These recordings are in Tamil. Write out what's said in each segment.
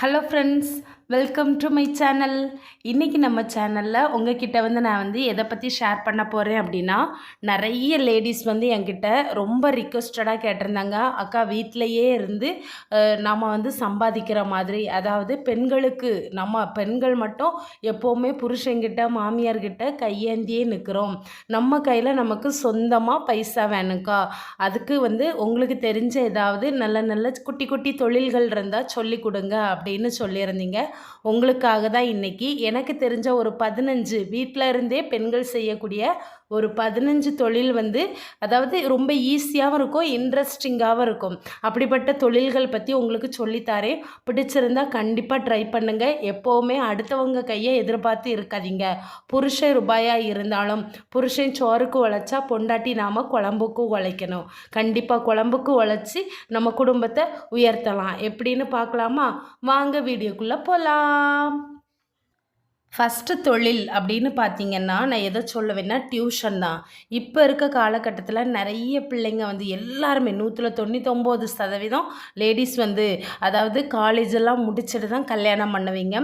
Hello friends welcome to my channel இன்றைக்கி நம்ம சேனலில் உங்ககிட்ட வந்து நான் வந்து எதை பற்றி ஷேர் பண்ண போகிறேன் அப்படின்னா நிறைய லேடிஸ் வந்து என்கிட்ட ரொம்ப ரிக்வஸ்டடாக கேட்டிருந்தாங்க. அக்கா வீட்டிலையே இருந்து நாம் வந்து சம்பாதிக்கிற மாதிரி. அதாவது பெண்களுக்கு நம்ம பெண்கள் மட்டும் எப்போவுமே புருஷங்கிட்ட மாமியார்கிட்ட கையேந்தியே நிற்கிறோம் நம்ம கையில் நமக்கு சொந்தமாக பைசா வேணும்க்கா. அதுக்கு வந்து உங்களுக்கு தெரிஞ்ச ஏதாவது நல்ல நல்ல குட்டி குட்டி தொழில்கள் இருந்தால் சொல்லி கொடுங்க அப்படின்னு சொல்லியிருந்தீங்க. உங்களுக்காக தான் இன்னைக்கு. எனக்கு தெரிஞ்ச ஒரு பதினஞ்சு வீட்டில் இருந்தே பெண்கள் செய்யக்கூடிய ஒரு பதினஞ்சு தொழில் வந்து அதாவது ரொம்ப ஈஸியாகவும் இருக்கும் இன்ட்ரெஸ்டிங்காகவும் இருக்கும். அப்படிப்பட்ட தொழில்கள் பற்றி உங்களுக்கு சொல்லித்தாரேன். பிடிச்சிருந்தா கண்டிப்பாக ட்ரை பண்ணுங்கள் எப்போவுமே அடுத்தவங்க கையை எதிர்பார்த்து இருக்காதீங்க. புருஷன் ரூபாயாக இருந்தாலும் புருஷன் சோறுக்கு உழைச்சா பொண்டாட்டி நாம் குழம்புக்கும் உழைக்கணும். கண்டிப்பாக குழம்புக்கு உழைச்சி நம்ம குடும்பத்தை உயர்த்தலாம். எப்படின்னு பார்க்கலாமா? வாங்க வீடியோக்குள்ளே போகலாம் ஃபஸ்ட்டு தொழில் அப்படின்னு பார்த்தீங்கன்னா நான் எதை சொல்லுவேன்னா டியூஷன் தான். இப்போ இருக்க காலகட்டத்தில் நிறைய பிள்ளைங்க வந்து எல்லாருமே நூற்றில் தொண்ணூத்தொம்பது சதவீதம் லேடிஸ் வந்து அதாவது காலேஜ் எல்லாம் முடிச்சுட்டு தான் கல்யாணம் பண்ணுவீங்க.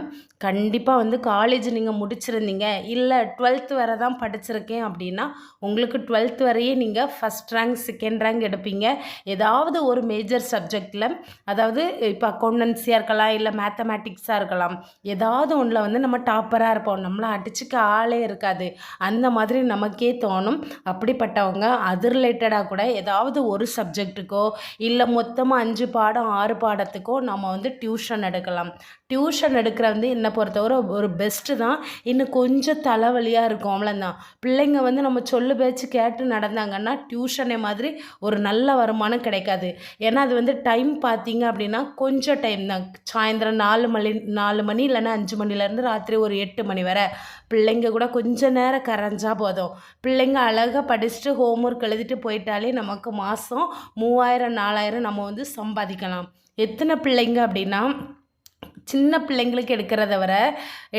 கண்டிப்பாக வந்து காலேஜ் நீங்கள் முடிச்சிருந்தீங்க. இல்லை டுவெல்த் வரை தான் படிச்சிருக்கேன் அப்படின்னா உங்களுக்கு டுவெல்த் வரையே நீங்கள் ஃபஸ்ட் ரேங்க் செகண்ட் ரேங்க் எடுப்பீங்க. ஏதாவது ஒரு மேஜர் சப்ஜெக்டில் அதாவது இப்போ அக்கௌண்டன்சியாக இருக்கலாம் இல்லை மேத்தமேட்டிக்ஸாக இருக்கலாம் ஏதாவது ஒன்றில் வந்து நம்ம சூப்பராக இருப்போம். நம்மளாம் அடிச்சுக்க ஆளே இருக்காது. அந்த மாதிரி நமக்கே தோணும். அப்படிப்பட்டவங்க அது ரிலேட்டடாக கூட ஏதாவது ஒரு சப்ஜெக்ட்டுக்கோ இல்லை மொத்தமாக அஞ்சு பாடம் ஆறு பாடத்துக்கோ நம்ம வந்து டியூஷன் எடுக்கலாம். டியூஷன் எடுக்கிற வந்து என்னை பொறுத்தவரை ஒரு பெஸ்ட்டு தான். இன்னும் கொஞ்சம் தலைவலியாக இருக்கும். அவ்வளோதான் பிள்ளைங்க வந்து நம்ம சொல்லு பேச்சு கேட்டு நடந்தாங்கன்னா டியூஷனே மாதிரி ஒரு நல்ல வருமானம் கிடைக்காது. ஏன்னா அது வந்து டைம் பார்த்தீங்க அப்படின்னா கொஞ்சம் டைம் தான். சாயந்தரம் நாலு மணி நாலு மணி இல்லைன்னா அஞ்சு மணிலேருந்து ராத்திரி ஒரு எட்டு மணி வரை. பிள்ளைங்க கூட கொஞ்ச நேரம் கரைஞ்சா போதும். பிள்ளைங்க அழகாக படிச்சுட்டு ஹோம்ஒர்க் எழுதிட்டு போயிட்டாலே நமக்கு மாதம் மூவாயிரம் நாலாயிரம் நம்ம வந்து சம்பாதிக்கலாம். எத்தனை பிள்ளைங்க அப்படின்னா சின்ன பிள்ளைங்களுக்கு எடுக்கிறத விட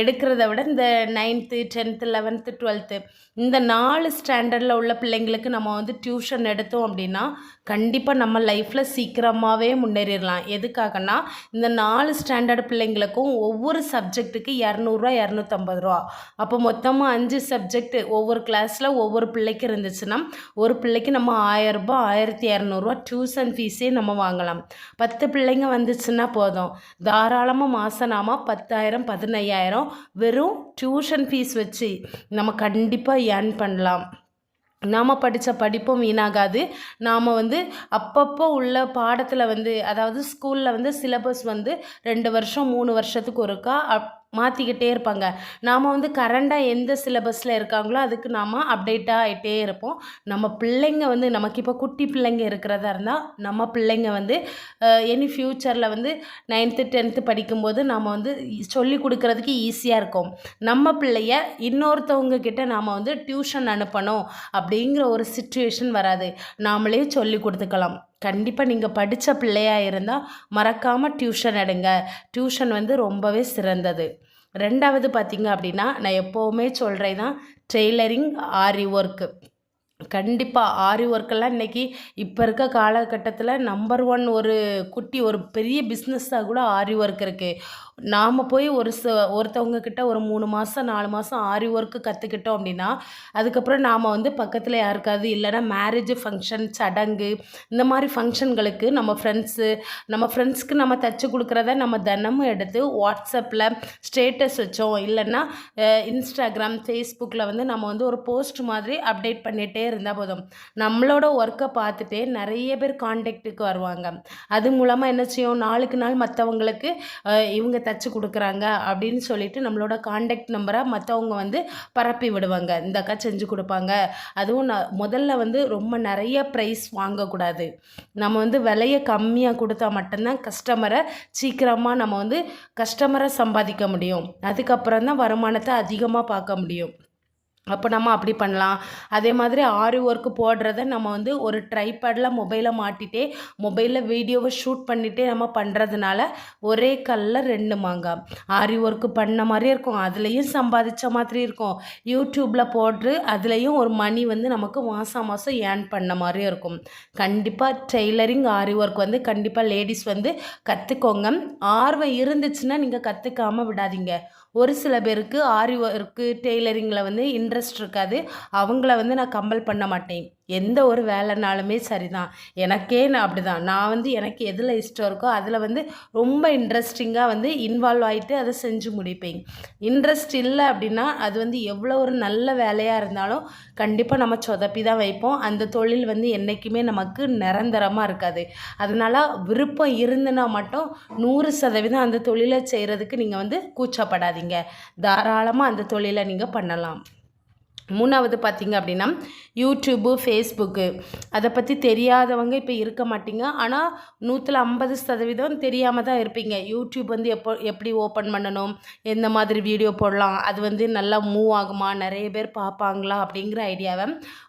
எடுக்கிறத விட இந்த நைன்த்து டென்த்து லெவன்த்து டுவெல்த்து இந்த நாலு ஸ்டாண்டர்டில் உள்ள பிள்ளைங்களுக்கு நம்ம வந்து டியூஷன் எடுத்தோம் அப்படின்னா கண்டிப்பாக நம்ம லைஃப்பில் சீக்கிரமாகவே முன்னேறிடலாம். எதுக்காகனா இந்த நாலு ஸ்டாண்டர்ட் பிள்ளைங்களுக்கும் ஒவ்வொரு சப்ஜெக்ட்டுக்கு இரநூறுவா இரநூத்தம்பது ரூபா. அப்போ மொத்தமாக அஞ்சு சப்ஜெக்ட் ஒவ்வொரு கிளாஸில் ஒவ்வொரு பிள்ளைக்கு இருந்துச்சுன்னா ஒரு பிள்ளைக்கு நம்ம ஆயரரூபா ஆயிரத்தி இரநூறுவா டியூஷன் ஃபீஸே நம்ம வாங்கலாம். பத்து பிள்ளைங்க வந்துச்சுன்னா போதும். தாராளமாக மாதம் நாம பத்தாயிரம் பதினையாயிரம் வெறும் டியூஷன் ஃபீஸ் வச்சு நம்ம கண்டிப்பாக ஏர்ன் பண்ணலாம். நாம் படித்த படிப்பும் வீணாகாது. நாம் வந்து அப்பப்போ உள்ள பாடத்தில் வந்து அதாவது ஸ்கூலில் வந்து சிலபஸ் வந்து ரெண்டு வருஷம் மூணு வருஷத்துக்கு ஒருக்கா அப் மாற்றிக்கிட்டே இருப்பாங்க. நாம் வந்து கரண்டாக எந்த சிலபஸில் இருக்காங்களோ அதுக்கு நாம் அப்டேட்டாக ஆகிட்டே இருப்போம். நம்ம பிள்ளைங்க வந்து நமக்கு இப்போ குட்டி பிள்ளைங்க இருக்கிறதா இருந்தால் நம்ம பிள்ளைங்க வந்து எனி ஃப்யூச்சரில் வந்து நைன்த்து டென்த்து படிக்கும்போது நாம் வந்து சொல்லி கொடுக்கறதுக்கு ஈஸியாக இருக்கும். நம்ம பிள்ளைய இன்னொருத்தவங்க கிட்ட நாம் வந்து டியூஷன் அனுப்பணும் அப்படிங்கிற ஒரு சுச்சுவேஷன் வராது. நாமளே சொல்லி கொடுத்துக்கலாம். கண்டிப்பாக நீங்கள் படித்த பிள்ளையாக இருந்தால் மறக்காமல் டியூஷன் எடுங்க. டியூஷன் வந்து ரொம்பவே சிறந்தது. ரெண்டாவது பார்த்திங்க அப்படின்னா நான் எப்போவுமே சொல்கிறது தான் டெய்லரிங் ஆரி ஒர்க்கு கண்டிப்பாக ஆரி ஒர்க்கெல்லாம் இன்றைக்கி இப்போ இருக்க காலகட்டத்தில் நம்பர் ஒன் ஒரு குட்டி ஒரு பெரிய பிஸ்னஸாக கூட ஆரி ஒர்க் இருக்குது நாம் போய் ஒரு ச ஒருத்தவங்கக்கிட்ட ஒரு மூணு மாதம் நாலு மாதம் ஆரி ஒர்க்கு கற்றுக்கிட்டோம் அப்படின்னா அதுக்கப்புறம் நாம் வந்து பக்கத்தில் யாருக்காவது இல்லைன்னா மேரேஜ் ஃபங்க்ஷன் சடங்கு இந்த மாதிரி ஃபங்க்ஷன்களுக்கு நம்ம ஃப்ரெண்ட்ஸு நம்ம ஃப்ரெண்ட்ஸ்க்கு நம்ம தைச்சி கொடுக்குறத நம்ம தினமும் எடுத்து வாட்ஸ்அப்பில் ஸ்டேட்டஸ் வச்சோம். இல்லைன்னா இன்ஸ்டாகிராம் ஃபேஸ்புக்கில் வந்து நம்ம வந்து ஒரு போஸ்ட் மாதிரி அப்டேட் பண்ணிகிட்டே இருந்தால் போதும். நம்மளோட ஒர்க்கை பார்த்துட்டே நிறைய பேர் காண்டாக்டுக்கு வருவாங்க. அது மூலமாக என்ன செய்யும்? நாளுக்கு நாள் மற்றவங்களுக்கு இவங்க தச்சு கொடுக்குறாங்க அப்படின்னு சொல்லிட்டு நம்மளோட காண்டாக்ட் நம்பரை மற்றவங்க வந்து பரப்பி விடுவாங்க. இந்த அக்கா செஞ்சு கொடுப்பாங்க. அதுவும் நான் முதல்ல வந்து ரொம்ப நிறைய ப்ரைஸ் வாங்கக்கூடாது. நம்ம வந்து விலையை கம்மியாக கொடுத்தா மட்டும்தான் கஸ்டமரை சீக்கிரமாக நம்ம வந்து கஸ்டமரை சம்பாதிக்க முடியும். அதுக்கப்புறம் தான் வருமானத்தை அதிகமாக பார்க்க முடியும். அப்போ நம்ம அப்படி பண்ணலாம். அதே மாதிரி ஆரி ஒர்க்கு போடுறத நம்ம வந்து ஒரு ட்ரைபேடில் மொபைலை மாட்டிகிட்டே மொபைலில் வீடியோவை ஷூட் பண்ணிகிட்டே நம்ம பண்ணுறதுனால ஒரே கல்லில் ரெண்டு மாங்காய். ஆரி ஒர்க்கு பண்ண மாதிரியே இருக்கும். அதுலேயும் சம்பாதிச்ச மாதிரி இருக்கும். யூடியூப்பில் போட்டு அதுலேயும் ஒரு மணி வந்து நமக்கு மாதம் மாதம் ஏர்ன் பண்ண மாதிரியும் இருக்கும். கண்டிப்பாக டெய்லரிங் ஆரி ஒர்க் வந்து கண்டிப்பாக லேடிஸ் வந்து கற்றுக்கோங்க ஆர்வம் இருந்துச்சுன்னா நீங்கள் கற்றுக்காமல் விடாதீங்க. ஒரு சில பேருக்கு ஆரி ஒர்க்கு டெய்லரிங்கில் வந்து இன்ட்ரெஸ்ட் இருக்காது. அவங்கள வந்து நான் கம்பல் பண்ண மாட்டேன். எந்த ஒரு வேலைனாலுமே சரிதான். எனக்கே நான் அப்படி தான் நான் வந்து எனக்கு எதில் இஷ்டம் இருக்கோ அதில் வந்து ரொம்ப இன்ட்ரெஸ்டிங்காக வந்து இன்வால்வ் ஆகிட்டு அதை செஞ்சு முடிப்பேங்க இன்ட்ரெஸ்ட் இல்லை அப்படின்னா அது வந்து எவ்வளோ ஒரு நல்ல வேலையாக இருந்தாலும் கண்டிப்பாக நம்ம சொதப்பி தான் வைப்போம். அந்த தொழில் வந்து என்றைக்குமே நமக்கு நிரந்தரமாக இருக்காது. அதனால் விருப்பம் இருந்துன்னா மட்டும் நூறு சதவீதம் அந்த தொழிலை செய்கிறதுக்கு நீங்கள் வந்து கூச்சப்படாதீங்க. தாராளமாக அந்த தொழிலை நீங்கள் பண்ணலாம். மூணாவது பார்த்தீங்க அப்படின்னா யூடியூப்பு ஃபேஸ்புக்கு அதை பற்றி தெரியாதவங்க இப்போ இருக்க மாட்டீங்க. ஆனால் நூற்றில் ஐம்பது சதவீதம் தெரியாமல் தான் இருப்பீங்க. யூடியூப் வந்து எப்போ எப்படி ஓப்பன் பண்ணணும் எந்த மாதிரி வீடியோ போடலாம் அது வந்து நல்லா மூவ் ஆகுமா நிறைய பேர் பார்ப்பாங்களா அப்படிங்கிற ஐடியாவை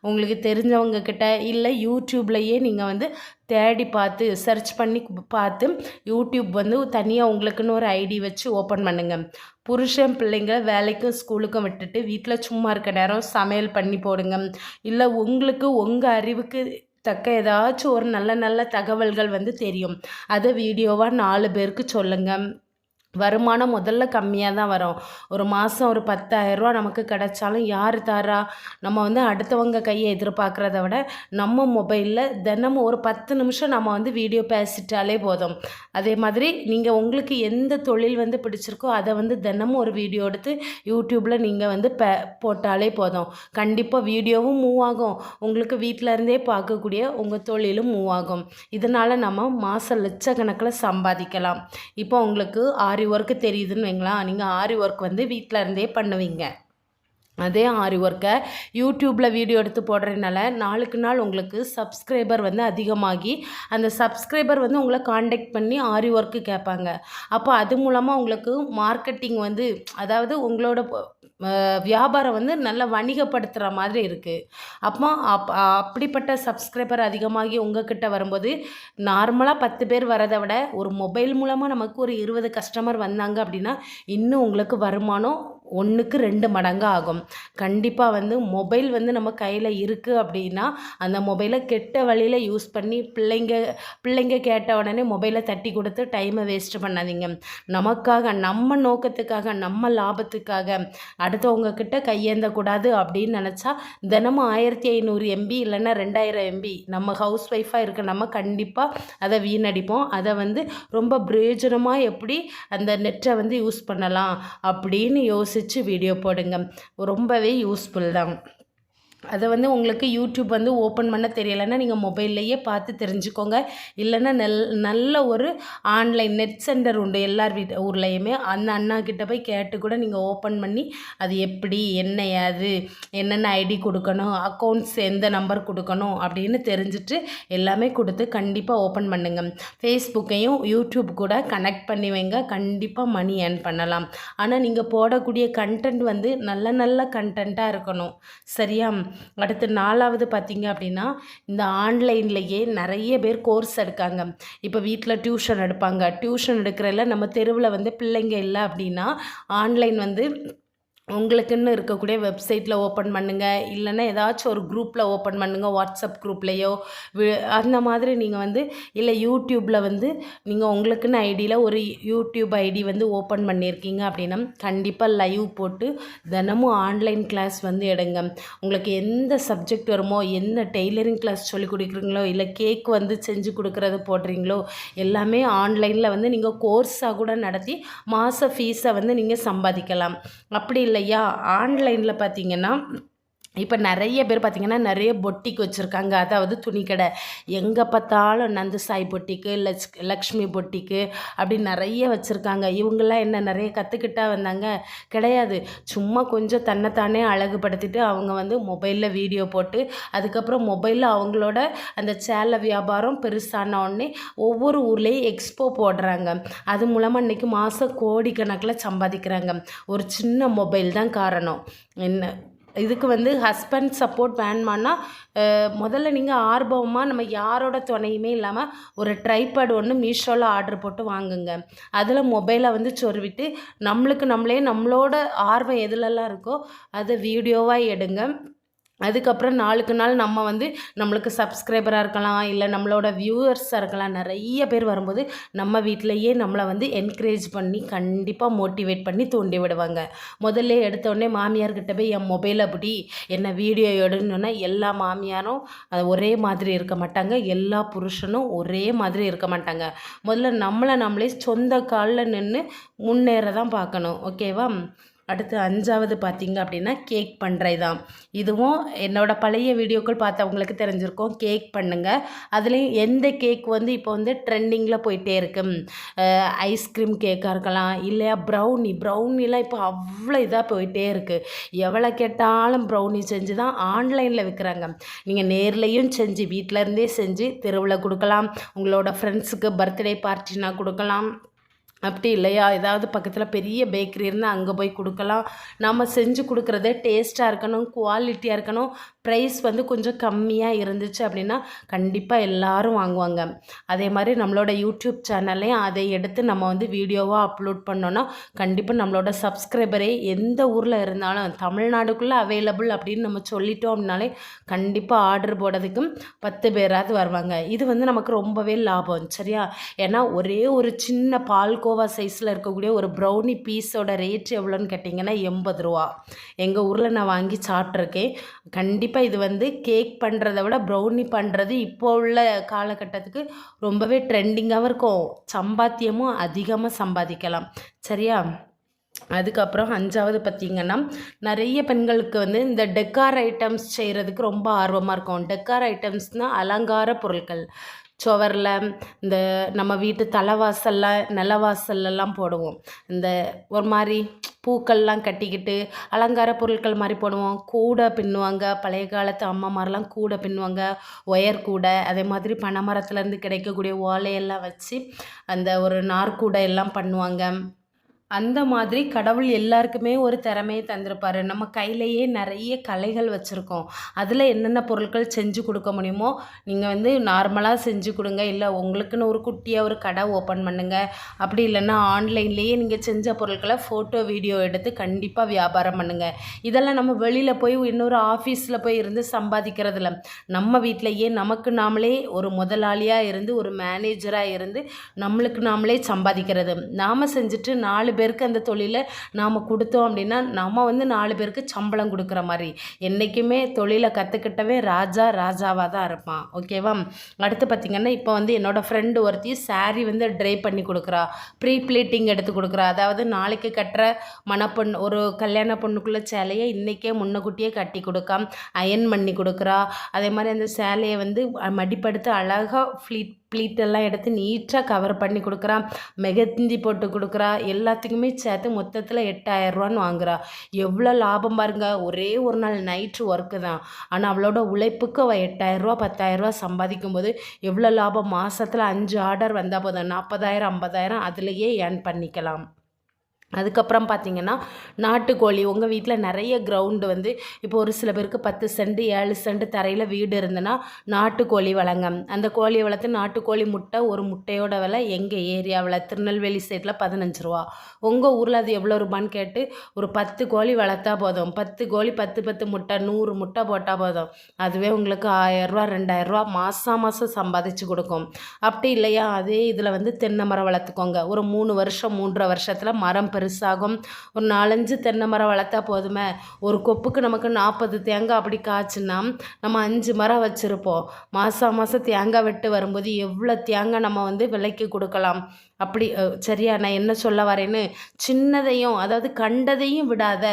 உங்களுக்கு தெரிஞ்சவங்க கிட்ட இல்லை யூடியூப்லேயே நீங்கள் வந்து தேடி பார்த்து சர்ச் பண்ணி பார்த்து யூடியூப் வந்து தனியாக உங்களுக்குன்னு ஒரு ஐடி வச்சு ஓப்பன் பண்ணுங்கள் புருஷன் பிள்ளைங்களை வேலைக்கும் ஸ்கூலுக்கும் விட்டுட்டு வீட்டில் சும்மா இருக்க நேரம் சமையல் பண்ணி போடுங்க. இல்லை உங்களுக்கு உங்கள் அறிவுக்கு தக்க ஏதாச்சும் ஒரு நல்ல நல்ல தகவல்கள் வந்து தெரியும். அதை வீடியோவாக நாலு பேருக்கு சொல்லுங்கள் வருமானம் முதல்ல கம்மியாக தான் வரும். ஒரு மாதம் ஒரு பத்தாயிரரூவா நமக்கு கிடைச்சாலும் யார் தாரா? நம்ம வந்து அடுத்தவங்க கையை எதிர்பார்க்குறத விட நம்ம மொபைலில் தினமும் ஒரு பத்து நிமிஷம் நம்ம வந்து வீடியோ பேசிட்டாலே போதும். அதே மாதிரி நீங்கள் உங்களுக்கு எந்த தொழில் வந்து பிடிச்சிருக்கோ அதை வந்து தினமும் ஒரு வீடியோ எடுத்து யூடியூப்பில் நீங்கள் வந்து பே போட்டாலே போதும். கண்டிப்பாக வீடியோவும் மூவ் ஆகும். உங்களுக்கு வீட்டில் இருந்தே பார்க்கக்கூடிய உங்கள் தொழிலும் மூவ் ஆகும். இதனால் நம்ம மாதம் லட்சக்கணக்கில் சம்பாதிக்கலாம். இப்போ உங்களுக்கு ஆரி ஒர்க்கு தெரியுதுன்னு வைங்களேன் நீங்கள் ஆரி ஒர்க் வந்து வீட்டில் இருந்தே பண்ணுவீங்க. அதே ஆரி ஒர்க்கை யூடியூப்பில் வீடியோ எடுத்து போடுறதுனால நாளுக்கு நாள் உங்களுக்கு சப்ஸ்கிரைபர் வந்து அதிகமாகி அந்த சப்ஸ்கிரைபர் வந்து உங்களை காண்டாக்ட் பண்ணி ஆரி ஒர்க்கு கேட்பாங்க. அப்போ அது மூலமாக உங்களுக்கு மார்க்கெட்டிங் வந்து அதாவது உங்களோட வியாபாரம் வந்து நல்லா வணிகப்படுத்துகிற மாதிரி இருக்குது அப்போ அப் அப்படிப்பட்ட சப்ஸ்கிரைபர் அதிகமாகி உங்ககிட்ட வரும்போது நார்மலாக பத்து பேர் வரதை விட ஒரு மொபைல் மூலமாக நமக்கு ஒரு இருபது கஸ்டமர் வந்தாங்க அப்படின்னா இன்னும் உங்களுக்கு வருமானம் ஒன்றுக்கு ரெண்டு மடங்கு ஆகும். கண்டிப்பாக வந்து மொபைல் வந்து நம்ம கையில் இருக்குது அப்படின்னா அந்த மொபைலை கெட்ட வழியில் யூஸ் பண்ணி பிள்ளைங்க பிள்ளைங்க கேட்ட உடனே மொபைலை தட்டி கொடுத்து டைமை வேஸ்ட் பண்ணாதீங்க. நமக்காக நம்ம நோக்கத்துக்காக நம்ம லாபத்துக்காக அடுத்தவங்க கிட்ட கையேந்தக்கூடாது அப்படின்னு நினச்சா தினமும் ஆயிரத்தி ஐநூறு எம்பி இல்லைன்னா ரெண்டாயிரம் எம்பி நம்ம ஹவுஸ் ஒய்ஃபாக இருக்க நம்ம கண்டிப்பாக அதை வீணடிப்போம். அதை வந்து ரொம்ப பிரயோஜனமாக எப்படி அந்த நெட்டை வந்து யூஸ் பண்ணலாம் அப்படின்னு யோசி யோசித்து வீடியோ போடுங்க. ரொம்பவே யூஸ்ஃபுல் தான். அதை வந்து உங்களுக்கு யூடியூப் வந்து ஓப்பன் பண்ண தெரியலைன்னா நீங்கள் மொபைல்லையே பார்த்து தெரிஞ்சுக்கோங்க. இல்லைன்னா நெல் நல்ல ஒரு ஆன்லைன் நெட் சென்டர் உண்டு எல்லார் வீட் ஊர்லேயுமே. அந்த அண்ணா கிட்ட போய் கேட்டு கூட நீங்கள் ஓப்பன் பண்ணி அது எப்படி என்ன ஏது என்னென்ன ஐடி கொடுக்கணும் அக்கௌண்ட்ஸ் எந்த நம்பர் கொடுக்கணும் அப்படின்னு தெரிஞ்சுட்டு எல்லாமே கொடுத்து கண்டிப்பாக ஓப்பன் பண்ணுங்கள் ஃபேஸ்புக்கையும் யூடியூப் கூட கனெக்ட் பண்ணி வைங்க. கண்டிப்பாக மணி ஏர்ன் பண்ணலாம். ஆனால் நீங்கள் போடக்கூடிய கண்டென்ட் வந்து நல்ல நல்ல கண்டென்ட்டாக இருக்கணும். சரியா? அடுத்து நாலாவது பார்த்திங்க அப்படின்னா இந்த ஆன்லைன்லேயே நிறைய பேர் கோர்ஸ் எடுக்காங்க. இப்போ வீட்டில் டியூஷன் எடுப்பாங்க. டியூஷன் எடுக்கிறதில் நம்ம தெருவில் வந்து பிள்ளைங்க இல்லை அப்படின்னா ஆன்லைன் வந்து உங்களுக்குன்னு இருக்கக்கூடிய வெப்சைட்டில் ஓப்பன் பண்ணுங்கள் இல்லைன்னா ஏதாச்சும் ஒரு குரூப்பில் ஓப்பன் பண்ணுங்கள் வாட்ஸ்அப் குரூப்லேயோ அந்த மாதிரி நீங்கள் வந்து இல்லை யூடியூப்பில் வந்து நீங்கள் உங்களுக்குன்னு ஐடியில் ஒரு யூடியூப் ஐடி வந்து ஓப்பன் பண்ணியிருக்கீங்க அப்படின்னா கண்டிப்பாக லைவ் போட்டு தினமும் ஆன்லைன் கிளாஸ் வந்து எடுங்க. உங்களுக்கு எந்த சப்ஜெக்ட் வருமோ என்ன டெய்லரிங் கிளாஸ் சொல்லி கொடுக்குறீங்களோ இல்லை கேக் வந்து செஞ்சு கொடுக்குறது போடுறீங்களோ எல்லாமே ஆன்லைனில் வந்து நீங்கள் கோர்ஸாக கூட நடத்தி மாத ஃபீஸை வந்து நீங்கள் சம்பாதிக்கலாம். அப்படி இல்லை இல்லையா? ஆன்லைனில் பார்த்தீங்கன்னா இப்போ நிறைய பேர் பார்த்திங்கன்னா நிறைய பொட்டிக் வச்சுருக்காங்க. அதாவது துணிக்கடை. எங்கே பார்த்தாலும் நந்து சாய் பொட்டிக்கு லட்ச் லக்ஷ்மி பொட்டிக்கு அப்படி நிறைய வச்சுருக்காங்க. இவங்கெல்லாம் என்ன நிறைய கற்றுக்கிட்டா வந்தாங்க? கிடையாது. சும்மா கொஞ்சம் தன்னைத்தானே அழகுபடுத்திட்டு அவங்க வந்து மொபைலில் வீடியோ போட்டு அதுக்கப்புறம் மொபைலில் அவங்களோட அந்த சேலை வியாபாரம் பெருசான உடனே ஒவ்வொரு ஊர்லேயும் எக்ஸ்போ போடுறாங்க. அது மூலமாக இன்றைக்கி மாதம் கோடிக்கணக்கில் சம்பாதிக்கிறாங்க. ஒரு சின்ன மொபைல் தான் காரணம். என்ன இதுக்கு வந்து ஹஸ்பண்ட் சப்போர்ட் வேணுமான்னா முதல்ல நீங்கள் ஆர்வமாக நம்ம யாரோட துணையுமே இல்லாமல் ஒரு ட்ரைபேட் ஒன்று மீஷோவில் ஆர்டர் போட்டு வாங்குங்க. அதில் மொபைலை வந்து சொருவிட்டு நம்மளுக்கு நம்மளே நம்மளோட ஆர்வம் எதுலலாம் இருக்கோ அதை வீடியோவாக எடுங்க. அதுக்கப்புறம் நாளுக்கு நாள் நம்ம வந்து நம்மளுக்கு சப்ஸ்கிரைபராக இருக்கலாம் இல்லை நம்மளோட வியூவர்ஸாக இருக்கலாம் நிறைய பேர் வரும்போது நம்ம வீட்டிலையே நம்மளை வந்து என்கரேஜ் பண்ணி கண்டிப்பாக மோட்டிவேட் பண்ணி தூண்டி விடுவாங்க. முதல்ல எடுத்தோடனே மாமியார்கிட்ட போய் என் மொபைலை அப்படி என்ன வீடியோ எடுன்னு எல்லா மாமியாரும் ஒரே மாதிரி இருக்க மாட்டாங்க. எல்லா புருஷனும் ஒரே மாதிரி இருக்க மாட்டாங்க. முதல்ல நம்மளை நம்மளே சொந்த காலில் நின்று முன்னேற தான் பார்க்கணும் ஓகேவா அடுத்து அஞ்சாவது பார்த்தீங்க அப்படின்னா கேக் பண்ணுறது தான். இதுவும் என்னோடய பழைய வீடியோக்கள் பார்த்தவங்களுக்கு தெரிஞ்சிருக்கும். கேக் பண்ணுங்க. அதுலேயும் எந்த கேக் வந்து இப்போ வந்து ட்ரெண்டிங்கில் போயிட்டே இருக்கும் ஐஸ்கிரீம் கேக்காக இருக்கலாம் இல்லையா ப்ரௌனி. ப்ரௌனிலாம் இப்போ அவ்வளோ இதாக போயிட்டே இருக்குது எவ்வளோ கேட்டாலும் ப்ரௌனி செஞ்சு தான் ஆன்லைனில் விற்கிறாங்க நீங்கள் நேர்லேயும் செஞ்சு வீட்டில் இருந்தே செஞ்சு தெருவில் கொடுக்கலாம். உங்களோட ஃப்ரெண்ட்ஸுக்கு பர்த்டே பார்ட்டினா கொடுக்கலாம். அப்படி இல்லையா? ஏதாவது பக்கத்தில் பெரிய பேக்கரி இருந்தால் அங்கே போய் கொடுக்கலாம். நம்ம செஞ்சு கொடுக்குறதே டேஸ்ட்டாக இருக்கணும் குவாலிட்டியாக இருக்கணும். ப்ரைஸ் வந்து கொஞ்சம் கம்மியாக இருந்துச்சு அப்படின்னா கண்டிப்பாக எல்லோரும் வாங்குவாங்க. அதே மாதிரி நம்மளோட யூடியூப் சேனல்லையும் அதை எடுத்து நம்ம வந்து வீடியோவாக அப்லோட் பண்ணோன்னா கண்டிப்பாக நம்மளோட சப்ஸ்கிரைபரே எந்த ஊரில் இருந்தாலும் தமிழ்நாடுக்குள்ளே அவைலபிள் அப்படின்னு நம்ம சொல்லிட்டோம் அப்படின்னாலே கண்டிப்பாக ஆர்டர் போடுறதுக்கும் பத்து பேராவது வருவாங்க. இது வந்து நமக்கு ரொம்பவே லாபம் சரியா? ஏன்னா ஒரே ஒரு சின்ன பால்கோவா சைஸில் இருக்கக்கூடிய ஒரு ப்ரௌனி பீஸோட ரேட் எவ்வளோன்னு கேட்டிங்கன்னா எண்பது ரூபா. எங்கள் ஊரில் நான் வாங்கி சாப்பிட்ருக்கேன் கண்டிப்பாக இது வந்து கேக் பண்ணுறத விட ப்ரௌனி பண்ணுறது இப்போ உள்ள காலகட்டத்துக்கு ரொம்பவே ட்ரெண்டிங்காகவும் இருக்கும். சம்பாத்தியமும் அதிகமாக சம்பாதிக்கலாம். சரியா? அதுக்கப்புறம் அஞ்சாவது பார்த்திங்கன்னா நிறைய பெண்களுக்கு வந்து இந்த டெக்கார் ஐட்டம்ஸ் செய்கிறதுக்கு ரொம்ப ஆர்வமாக இருக்கும். டெக்கார் ஐட்டம்ஸ்னால் அலங்கார பொருட்கள். சுவரில் இந்த நம்ம வீட்டு தலைவாசலில் நிலவாசல்லாம் போடுவோம். இந்த ஒரு மாதிரி பூக்கள்லாம் கட்டிக்கிட்டு அலங்கார பொருட்கள் மாதிரி போடுவோம் கூடை பின்னுவாங்க. பழைய காலத்து அம்மாமாரெலாம் கூடை பின்னுவாங்க. ஒயர் கூடை. அதே மாதிரி பனைமரத்துலேருந்து கிடைக்கக்கூடிய ஓலையெல்லாம் வச்சு அந்த ஒரு நார்க்கூடை எல்லாம் பண்ணுவாங்க. அந்த மாதிரி கடவுள் எல்லாருக்குமே ஒரு திறமையை தந்திருப்பார். நம்ம கையிலையே நிறைய கலைகள் வச்சுருக்கோம். அதில் என்னென்ன பொருட்கள் செஞ்சு கொடுக்க முடியுமோ நீங்கள் வந்து நார்மலாக செஞ்சு கொடுங்க. இல்லை உங்களுக்குன்னு ஒரு குட்டியாக ஒரு கடை ஓப்பன் பண்ணுங்கள் அப்படி இல்லைன்னா ஆன்லைன்லேயே நீங்கள் செஞ்ச பொருட்களை ஃபோட்டோ வீடியோ எடுத்து கண்டிப்பாக வியாபாரம் பண்ணுங்கள் இதெல்லாம் நம்ம வெளியில் போய் இன்னொரு ஆஃபீஸில் போய் இருந்து சம்பாதிக்கிறதில்ல நம்ம வீட்டிலையே நமக்கு நாமளே ஒரு முதலாளியாக இருந்து ஒரு மேனேஜராக இருந்து நம்மளுக்கு நாமளே சம்பாதிக்கிறது. நாம் செஞ்சுட்டு நாலு பேருக்கு அந்த தொழிலை நாம் கொடுத்தோம் அப்படின்னா நம்ம வந்து நாலு பேருக்கு சம்பளம் கொடுக்குற மாதிரி. என்றைக்குமே தொழிலை கற்றுக்கிட்டவே ராஜா ராஜாவாக தான் இருப்பான். ஓகேவா? அடுத்து பார்த்திங்கன்னா இப்போ வந்து என்னோடய ஃப்ரெண்டு ஒருத்தி சாரீ வந்து ட்ரை பண்ணி கொடுக்குறா. ப்ரீ ப்ளீட்டிங் எடுத்து கொடுக்குறா. அதாவது நாளைக்கு கட்டுற மணப்பொண் ஒரு கல்யாண பொண்ணுக்குள்ள சேலையை இன்றைக்கே முன்னக்கூட்டியே கட்டி கொடுக்காம அயன் பண்ணி கொடுக்குறா. அதே மாதிரி அந்த சேலையை வந்து மடிப்படுத்த மடிப்படுத்து அழகாக ஃப்ளீட் ப்ளீட்டெல்லாம் எடுத்து நீட்டாக கவர் பண்ணி கொடுக்குறா. மெகந்தி போட்டு கொடுக்குறா. எல்லாத்துக்குமே சேர்த்து மொத்தத்தில் எட்டாயிரரூவான்னு வாங்குறா. எவ்வளோ லாபம் பாருங்க. ஒரே ஒரு நாள் நைட்டு ஒர்க்கு தான். ஆனால் அவளோட உழைப்புக்கு அவள் எட்டாயிரரூவா பத்தாயிரரூவா சம்பாதிக்கும் போது எவ்வளோ லாபம்? மாதத்தில் அஞ்சு ஆர்டர் வந்தால் போதும். நாற்பதாயிரம் ஐம்பதாயிரம் அதுலேயே ஏர்ன் பண்ணிக்கலாம். அதுக்கப்புறம் பார்த்தீங்கன்னா நாட்டுக்கோழி. உங்கள் வீட்டில் நிறைய கிரவுண்டு வந்து இப்போ ஒரு சில பேருக்கு பத்து சென்ட் ஏழு சென்ட் தரையில் வீடு இருந்ததுன்னா நாட்டுக்கோழி வளங்க. அந்த கோழியை வளர்த்து நாட்டுக்கோழி முட்டை ஒரு முட்டையோட விலை எங்கள் ஏரியாவில்? திருநெல்வேலி சைடில் பதினஞ்சு ரூபா. உங்கள் ஊரில் அது எவ்வளோ ரூபான்னு கேட்டு ஒரு பத்து கோழி வளர்த்தா போதும். பத்து கோழி பத்து பத்து முட்டை நூறு முட்டை போட்டால் போதும். அதுவே உங்களுக்கு ஆயிரரூவா ரெண்டாயிரரூவா மாதம் மாதம் சம்பாதிச்சு கொடுக்கும். அப்படி இல்லையா? அதே இதில் வந்து தென்னை மரம் வளர்த்துக்கோங்க. ஒரு மூணு வருஷம் மூன்றரை வருஷத்தில் மரம் பெருசாகும். ஒரு நாலஞ்சு தென்னை மரம் வளர்த்தா போதுமே. ஒரு கொப்புக்கு நமக்கு நாற்பது தேங்காய் அப்படி காய்ச்சுன்னா நம்ம அஞ்சு மரம் வச்சுருப்போம். மாதம் மாதம் தேங்காய் வெட்டு வரும்போது எவ்வளோ தேங்காய் நம்ம வந்து விலைக்கு கொடுக்கலாம். அப்படி சரியா நான் என்ன சொல்ல வரேன்னு சின்னதையும் அதாவது கண்டதையும் விடாத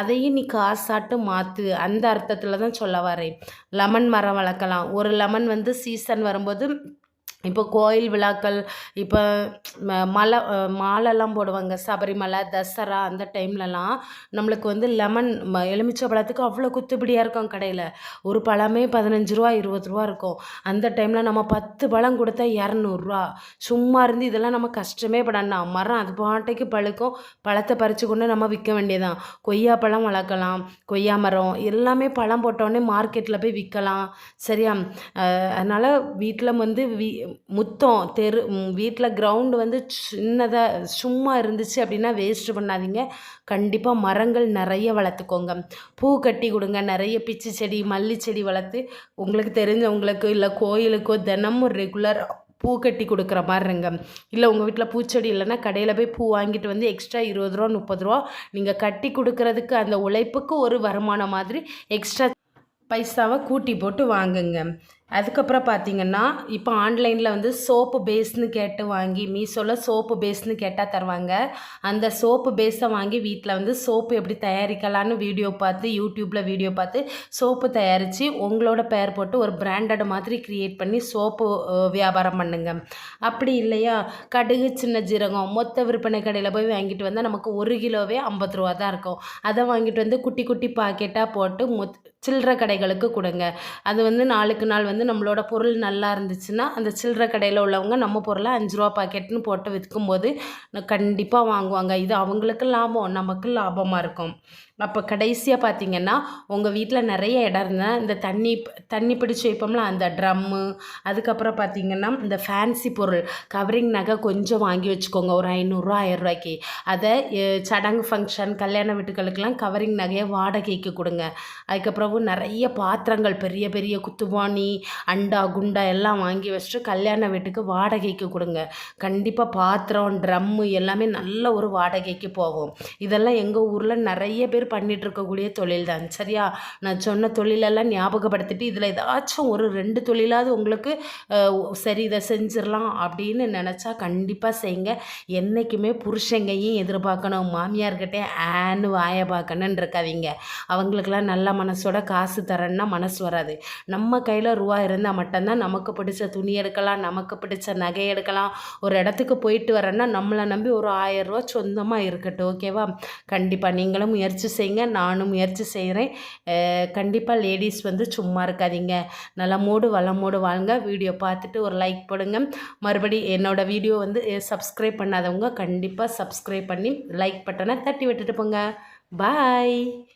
அதையும் நீ காசாட்டு மாற்று அந்த அர்த்தத்தில் தான் சொல்ல வரேன். லெமன் மரம் வளர்க்கலாம். ஒரு லெமன் வந்து சீசன் வரும்போது இப்போ கோயில் விழாக்கள் இப்போ ம மலை மாலைலாம் போடுவாங்க. சபரிமலை தசரா அந்த டைம்லலாம் நம்மளுக்கு வந்து லெமன் ம எலுமிச்சை பழத்துக்கு அவ்வளோ குத்துப்படியாக இருக்கும் கடையில். ஒரு பழமே பதினஞ்சு ரூபா இருபது ரூபா இருக்கும். அந்த டைமில் நம்ம பத்து பழம் கொடுத்தா இரநூறுவா. சும்மா இருந்து இதெல்லாம் நம்ம கஷ்டமே படண்ணா மரம் அது பாட்டைக்கு பழுக்கும். பழத்தை பறித்து கொண்டு நம்ம விற்க வேண்டியதான் கொய்யா பழம் வளர்க்கலாம் கொய்யா மரம் எல்லாமே பழம் போட்டோடனே மார்க்கெட்டில் போய் விற்கலாம். சரியா? அதனால் வீட்டில் வந்து வீ முத்தம் தெரு வீட்டில் கிரவுண்டு வந்து சின்னதாக சும்மா இருந்துச்சு அப்படின்னா வேஸ்ட்டு பண்ணாதீங்க. கண்டிப்பாக மரங்கள் நிறைய வளர்த்துக்கோங்க. பூ கட்டி கொடுங்க நிறைய பிச்சு செடி மல்லி செடி வளர்த்து உங்களுக்கு தெரிஞ்சவங்களுக்கு இல்லை கோயிலுக்கோ தினமும் ரெகுலர் பூ கட்டி கொடுக்குற மாதிரி இருங்க இல்லை உங்கள் வீட்டில் பூச்செடி இல்லைன்னா கடையில் போய் பூ வாங்கிட்டு வந்து எக்ஸ்ட்ரா இருபது ரூபா முப்பது ரூபா நீங்கள் கட்டி கொடுக்கறதுக்கு அந்த உழைப்புக்கு ஒரு வருமானம் மாதிரி எக்ஸ்ட்ரா பைசாவை கூட்டி போட்டு வாங்குங்க. அதுக்கப்புறம் பார்த்தீங்கன்னா இப்போ ஆன்லைனில் வந்து சோப்பு பேஸ்னு கேட்டு வாங்கி மீஷோவில் சோப்பு பேஸ்னு கேட்டால் தருவாங்க. அந்த சோப்பு பேஸை வாங்கி வீட்டில் வந்து சோப்பு எப்படி தயாரிக்கலான்னு வீடியோ பார்த்து யூடியூப்பில் வீடியோ பார்த்து சோப்பு தயாரித்து உங்களோட பேர் போட்டு ஒரு பிராண்டட் மாதிரி க்ரியேட் பண்ணி சோப்பு வியாபாரம் பண்ணுங்க. அப்படி இல்லையா? கடுகு சின்ன ஜீரகம் மொத்த விற்பனை கடையில் போய் வாங்கிட்டு வந்தால் நமக்கு ஒரு கிலோவே ஐம்பது ரூபா தான் இருக்கும். அதை வாங்கிட்டு வந்து குட்டி குட்டி பாக்கெட்டாக போட்டு மொத் சில்லறை கடைகளுக்கு கொடுங்க. அது வந்து நாளுக்கு நாள் வந்து வந்து நம்மளோட பொருள் நல்லா இருந்துச்சுன்னா அந்த சில்லறை கடையில் உள்ளவங்க நம்ம பொருளை அஞ்சு ரூபா பாக்கெட்னு போட்டு விற்கும்போது கண்டிப்பாக வாங்குவாங்க. இது அவங்களுக்கு லாபம் நமக்கு லாபமாக இருக்கும். அப்போ கடைசியாக பார்த்தீங்கன்னா உங்கள் வீட்டில் நிறைய இடம் இருந்தால் இந்த தண்ணி தண்ணி பிடிச்சி வைப்போம்ல அந்த ட்ரம்மு அதுக்கப்புறம் பார்த்தீங்கன்னா இந்த ஃபேன்சி பொருள் கவரிங் நகை கொஞ்சம் வாங்கி வச்சுக்கோங்க ஒரு ஐநூறுரூவா ஆயிரரூவாய்க்கு அதை சடங்கு ஃபங்க்ஷன் கல்யாண வீட்டுகளுக்கெல்லாம் கவரிங் நகையை வாடகைக்கு கொடுங்க. அதுக்கப்புறம் நிறைய பாத்திரங்கள் பெரிய பெரிய குத்துவாணி அண்டா குண்டா எல்லாம் வாங்கி வச்சுட்டு கல்யாண வீட்டுக்கு வாடகைக்கு கொடுங்க. கண்டிப்பாக பாத்திரம் ட்ரம்மு எல்லாமே நல்ல ஒரு வாடகைக்கு போகும். இதெல்லாம் எங்கள் ஊரில் நிறைய பேர் பண்ணிகிட்டு இருக்கக்கூடிய தொழில் தான் சரியா? நான் சொன்ன தொழிலெல்லாம் ஞாபகப்படுத்திட்டு இதில் ஏதாச்சும் ஒரு ரெண்டு தொழிலாவது உங்களுக்கு சரி இதை செஞ்சிடலாம் அப்படின்னு நினச்சா கண்டிப்பாக செய்யுங்க. என்றைக்குமே புருஷங்கையும் எதிர்பார்க்கணும். மாமியார்கிட்டே ஆன்னு வாயை பார்க்கணுன்னு இருக்காதீங்க. அவங்களுக்கெல்லாம் நல்ல மனசோட காசு தரேன்னா மனசு வராது. நம்ம கையில் ரூபா இருந்தால் மட்டும்தான் நமக்கு பிடிச்ச துணி எடுக்கலாம் நமக்கு பிடிச்ச நகை எடுக்கலாம். ஒரு இடத்துக்கு போயிட்டு வரேன்னா நம்மளை நம்பி ஒரு ஆயிரம் ரூபா சொந்தமாக இருக்கட்டும். ஓகேவா? கண்டிப்பாக நீங்களும் முயற்சி செய்யுங்க நானும் முயற்சி செய்கிறேன் கண்டிப்பாக லேடிஸ் வந்து சும்மா இருக்காதீங்க. நலமோடு வளமோடு வாழுங்க. வீடியோ பார்த்துட்டு ஒரு லைக் போடுங்க. மறுபடி என்னோட வீடியோ வந்து சப்ஸ்கிரைப் பண்ணாதவங்க கண்டிப்பாக சப்ஸ்கிரைப் பண்ணி லைக் பட்டனை தட்டி விட்டுட்டு போங்க. பாய்